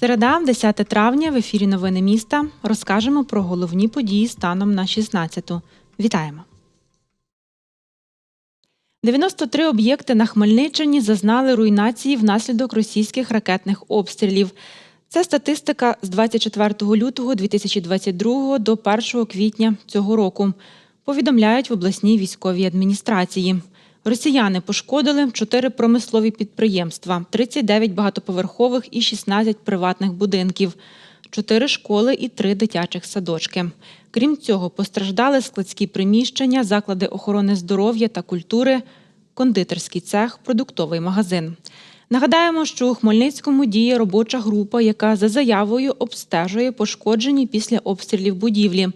Середа, 10 травня, в ефірі Новини міста. Розкажемо про головні події станом на 16-ту. Вітаємо. 93 об'єкти на Хмельниччині зазнали руйнації внаслідок російських ракетних обстрілів. Це статистика з 24 лютого 2022 до 1 квітня цього року. Повідомляють в обласній військовій адміністрації. Росіяни пошкодили 4 промислові підприємства, 39 багатоповерхових і 16 приватних будинків, 4 школи і 3 дитячих садочки. Крім цього, постраждали складські приміщення, заклади охорони здоров'я та культури, кондитерський цех, продуктовий магазин. Нагадаємо, що у Хмельницькому діє робоча група, яка за заявою обстежує пошкоджені після обстрілів будівлі.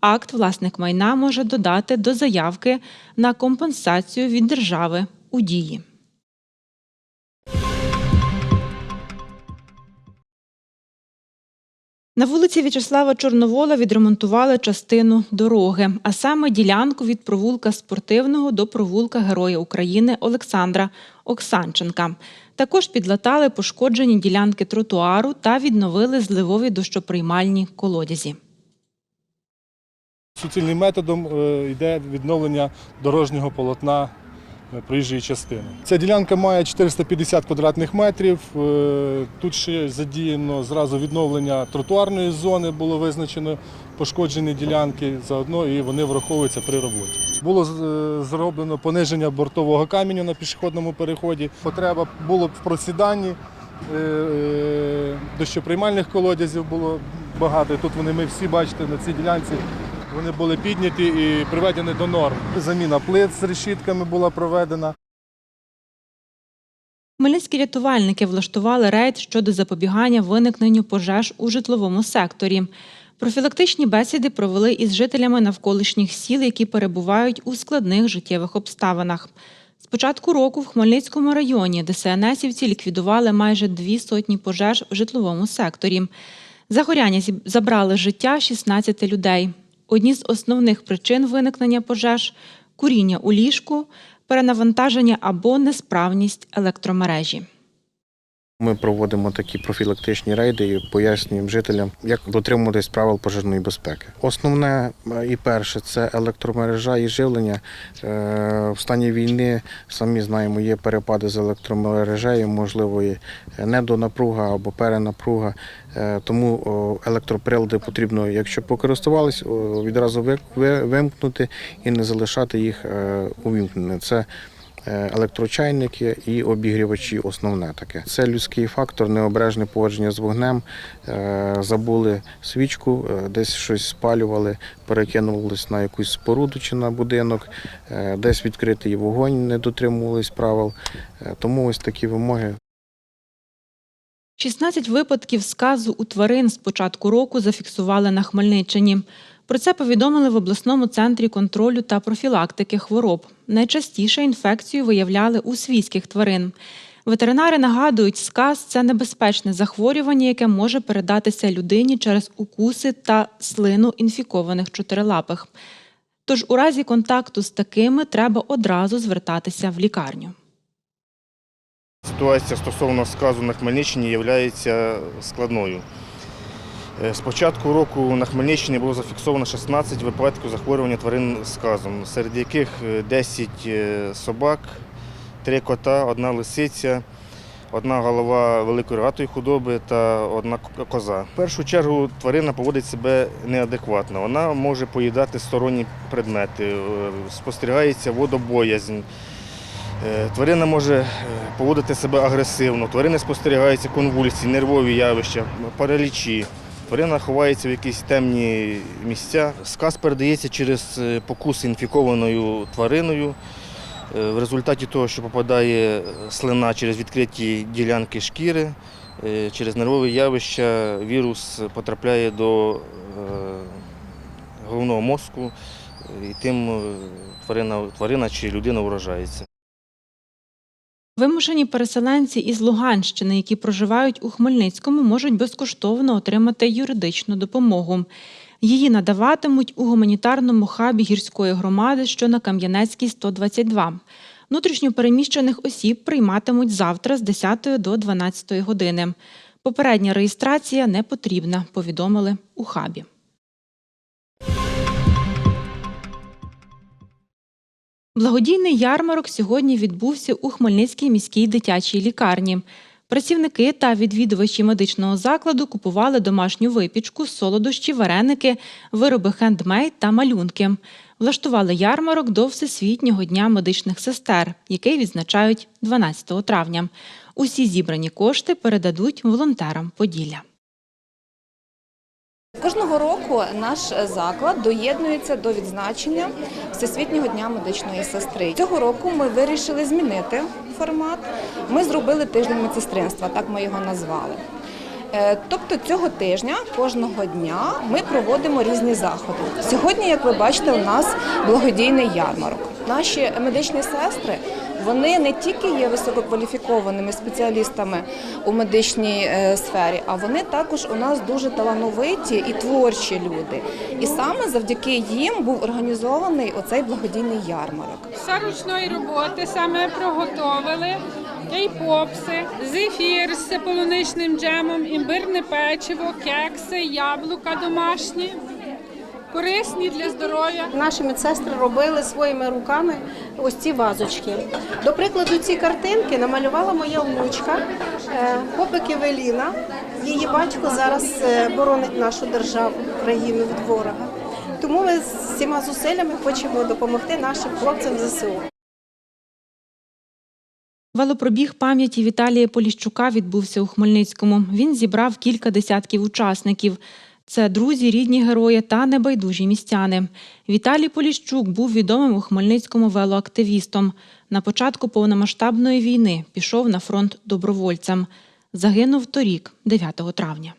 Акт власник майна може додати до заявки на компенсацію від держави у дії. На вулиці В'ячеслава Чорновола відремонтували частину дороги, а саме ділянку від провулка спортивного до провулка Героя України Олександра Оксанченка. Також підлатали пошкоджені ділянки тротуару та відновили зливові дощоприймальні колодязі. Суцільним методом е, йде відновлення дорожнього полотна проїжджої частини. Ця ділянка має 450 квадратних метрів. Е, Тут ще задіяно зразу відновлення тротуарної зони, було визначено пошкоджені ділянки заодно і вони враховуються при роботі. Було е, зроблено пониження бортового каменю на пішохідному переході. Потреба було в просіданні. е, е, Дощоприймальних колодязів було багато. Тут вони ми всі бачите на цій ділянці. Вони були підняті і приведені до норм. Заміна плит з решітками була проведена. Хмельницькі рятувальники влаштували рейд щодо запобігання виникненню пожеж у житловому секторі. Профілактичні бесіди провели із жителями навколишніх сіл, які перебувають у складних життєвих обставинах. З початку року в Хмельницькому районі ДСНСівці ліквідували майже дві сотні пожеж в житловому секторі. Загоряння забрали життя 16 людей. Одні з основних причин виникнення пожеж куріння у ліжку, перенавантаження або несправність електромережі. Ми проводимо такі профілактичні рейди і пояснюємо жителям, як дотримуватись правил пожежної безпеки. Основне е, і перше це електромережа і живлення. Е, В стані війни самі знаємо, є перепади з електромережею, можливо, і недонапруга або перенапруга. Е, Тому електроприлади потрібно, якщо покористувались, відразу ви- ви- вимкнути і не залишати їх увімкненими. Це електрочайники і обігрівачі основне таке. Це людський фактор, необережне поводження з вогнем. Е, Забули свічку, е, десь щось спалювали, перекинулись на якусь споруду чи на будинок, е, десь відкритий вогонь, не дотримувались правил. Е, Тому ось такі вимоги 16 випадків сказу у тварин з початку року зафіксували на Хмельниччині. Про це повідомили в обласному центрі контролю та профілактики хвороб. Найчастіше інфекцію виявляли у свійських тварин. Ветеринари нагадують, сказ це небезпечне захворювання, яке може передатися людині через укуси та слину інфікованих чотирилапих. Тож у разі контакту з такими треба одразу звертатися в лікарню. Ситуація стосовно сказу на Хмельниччині є складною. Е, З початку року на Хмельниччині було зафіксовано 16 випадків захворювання тварин сказом, серед яких е, 10 е, собак, 3 кота, одна лисиця, одна голова великої рогатої худоби та одна коза. В першу чергу тварина поводить себе неадекватно. Вона може поїдати сторонні предмети, е, спостерігається водобоязнь. Е, Тварина може е, поводити себе агресивно, тварини спостерігаються конвульсії, нервові явища, паралічі. Тварина ховається в якісь темні місця. Сказ передається через е, покуси інфікованою твариною. Е, В результаті того, що попадає слина через відкриті ділянки шкіри, е, через нервові явища вірус потрапляє до е, головного мозку, і тим е, тварина, тварина чи людина вражається. Вимушені переселенці із Луганщини, які проживають у Хмельницькому, можуть безкоштовно отримати юридичну допомогу. Її надаватимуть у гуманітарному хабі гірської громади, що на Кам'янецькій 122. Внутрішньо переміщених осіб прийматимуть завтра з 10 до 12 години. Попередня реєстрація не потрібна, повідомили у хабі. Благодійний ярмарок сьогодні відбувся у Хмельницькій міській дитячій лікарні. Працівники та відвідувачі медичного закладу купували домашню випічку, солодощі, вареники, вироби хендмейд та малюнки. Влаштували ярмарок до Всесвітнього дня медичних сестер, який відзначають 12 травня. Усі зібрані кошти передадуть волонтерам Поділля. Кожного року наш заклад доєднується до відзначення Всесвітнього дня медичної сестри. Цього року ми вирішили змінити формат. Ми зробили тиждень медсестринства, так ми його назвали. Е, Тобто цього тижня, кожного дня, ми проводимо різні заходи. Сьогодні, як ви бачите, у нас благодійний ярмарок. Наші медичні сестри вони не тільки є висококваліфікованими спеціалістами у медичній е, сфері, а вони також у нас дуже талановиті і творчі люди. І саме завдяки їм був організований оцей благодійний ярмарок. Все ручної роботи саме приготовили. Кей-попси, зефір з полуничним джемом, імбирне печиво, кекси, яблука домашні, корисні для здоров'я. Наші медсестри робили своїми руками ось ці вазочки. До прикладу, ці картинки намалювала моя внучка е, Попик Евеліна. Її батько зараз е, боронить нашу державу, Україну від ворога. Тому ми з всіма зусиллями хочемо допомогти нашим хлопцям ЗСУ. Велопробіг пам'яті Віталія Поліщука відбувся у Хмельницькому. Він зібрав кілька десятків учасників. Це друзі, рідні герої та небайдужі містяни. Віталій Поліщук був відомим у Хмельницькому велоактивістом. На початку повномасштабної війни пішов на фронт добровольцем. Загинув торік, 9 травня.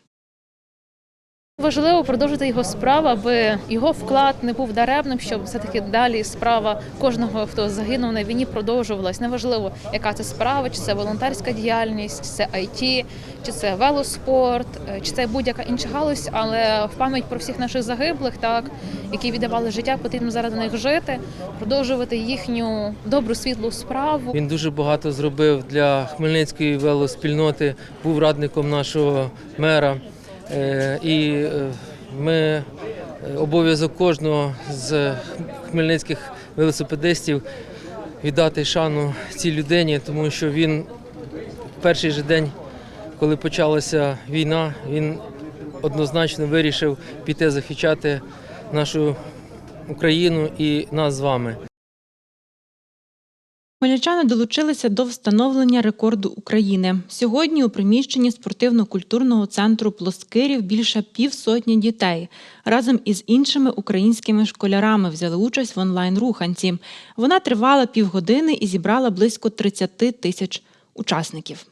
Важливо продовжити його справу, аби його вклад не був даремним, щоб все-таки далі справа кожного, хто загинув на війні, продовжувалась. Неважливо, яка це справа, чи це волонтерська діяльність, чи це IT, чи це велоспорт, е, чи це будь-яка інша галузь. Але в пам'ять про всіх наших загиблих, так які віддавали життя, потрібно заради них жити, продовжувати їхню добру світлу справу. Він дуже багато зробив для хмельницької велоспільноти, був радником нашого мера. Е, І е, ми е, обов'язок кожного з хмельницьких велосипедистів віддати шану цій людині, тому що він в перший же день, коли почалася війна, він однозначно вирішив піти захищати нашу Україну і нас з вами. Хмельничани долучилися до встановлення рекорду України. Сьогодні у приміщенні спортивно-культурного центру Плоскирів більше півсотні дітей. Разом із іншими українськими школярами взяли участь в онлайн-руханці. Вона тривала півгодини і зібрала близько 30 тисяч учасників.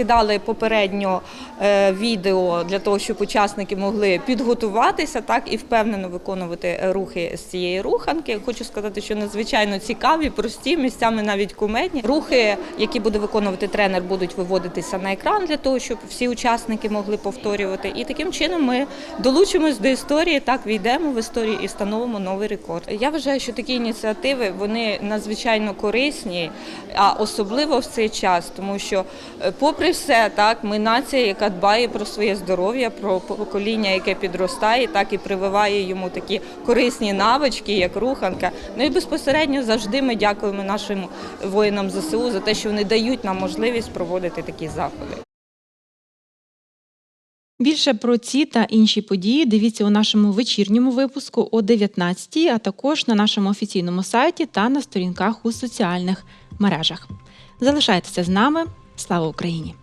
Скидали попередньо е, відео для того, щоб учасники могли підготуватися так і впевнено виконувати рухи з цієї руханки. Хочу сказати, що надзвичайно цікаві, прості місцями навіть кумедні. Рухи, які буде виконувати тренер, будуть виводитися на екран для того, щоб всі учасники могли повторювати. І таким чином ми долучимось до історії, так війдемо в історію і встановимо новий рекорд. Я вважаю, що такі ініціативи вони надзвичайно корисні, а особливо в цей час, тому що, е, все, так ми нація, яка дбає про своє здоров'я, про покоління, яке підростає, так і прививає йому такі корисні навички, як руханка. Ну і безпосередньо завжди ми дякуємо нашим воїнам ЗСУ за те, що вони дають нам можливість проводити такі заходи. Більше про ці та інші події дивіться у нашому вечірньому випуску о 19 а також на нашому офіційному сайті та на сторінках у соціальних мережах. Залишайтеся з нами. Слава Україні!